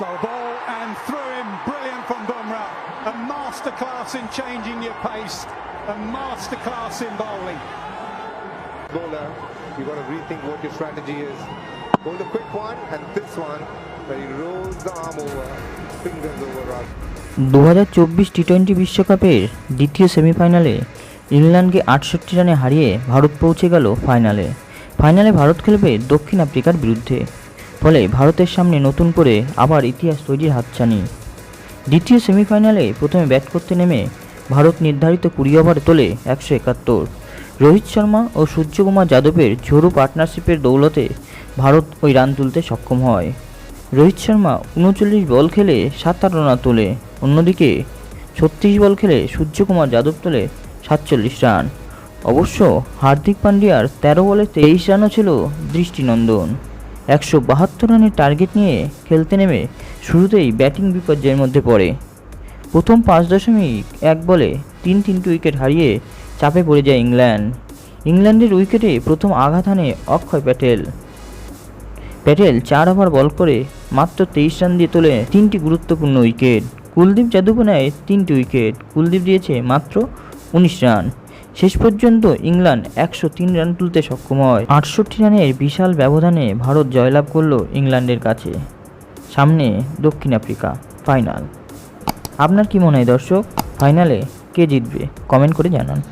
slow ball and through him. Brilliant from Bumrah. A masterclass in changing your pace. A masterclass in bowling. bowler, you got to rethink what your strategy is. Bowl the quick one, and this one, where he rolls the arm over, fingers over rather. দু হাজার চব্বিশ T twenty বিশ্বকাপের দ্বিতীয় সেমিফাইনালে ইংল্যান্ডকে আটষট্টি রানে হারিয়ে ভারত পৌঁছে গেল ফাইনালে ফাইনালে ভারত খেলবে দক্ষিণ আফ্রিকার বিরুদ্ধে ফলে ভারতের সামনে নতুন করে আবার ইতিহাস তৈরির হাতছানি। দ্বিতীয় সেমিফাইনালে প্রথমে ব্যাট করতে নেমে ভারত নির্ধারিত কুড়ি ওভারে তোলে একশো একাত্তর। রোহিত শর্মা ও সূর্যকুমার যাদবের ঝোড়ো পার্টনারশিপের দৌলতে ভারত ওই রান তুলতে সক্ষম হয়। রোহিত শর্মা উনচল্লিশ বল খেলে সাতান্ন রান তোলে, অন্যদিকে ছত্রিশ বল খেলে সূর্যকুমার যাদব তোলে সাতচল্লিশ রান। অবশ্য হার্দিক পান্ডিয়ার তেরো বলে তেইশ রানও ছিল দৃষ্টিনন্দন। একশো বাহাত্তর রানের টার্গেট নিয়ে খেলতে নেমে শুরুতেই ব্যাটিং বিপর্যয়ের মধ্যে পড়ে। প্রথম পাঁচ দশমিক এক বলে তিন তিনটি উইকেট হারিয়ে চাপে পড়ে যায় ইংল্যান্ড। ইংল্যান্ডের উইকেটে প্রথম আঘাত হানে অক্ষয় প্যাটেল। প্যাটেল চার ওভার বল করে মাত্র তেইশ রান দিয়ে তোলে তিনটি গুরুত্বপূর্ণ উইকেট কুলদীপ যাদবও নেয় তিনটি উইকেট কুলদীপ দিয়েছে মাত্র উনিশ রান। শেষ পর্যন্ত ইংল্যান্ড একশো তিন রান তুলতে সক্ষম হয়। আটষট্টি রানের বিশাল ব্যবধানে ভারত জয়লাভ করল ইংল্যান্ডের কাছে। সামনে দক্ষিণ আফ্রিকা, ফাইনাল। আপনার কি মনে হয় দর্শক? ফাইনালে কে জিতবে? কমেন্ট করে জানান।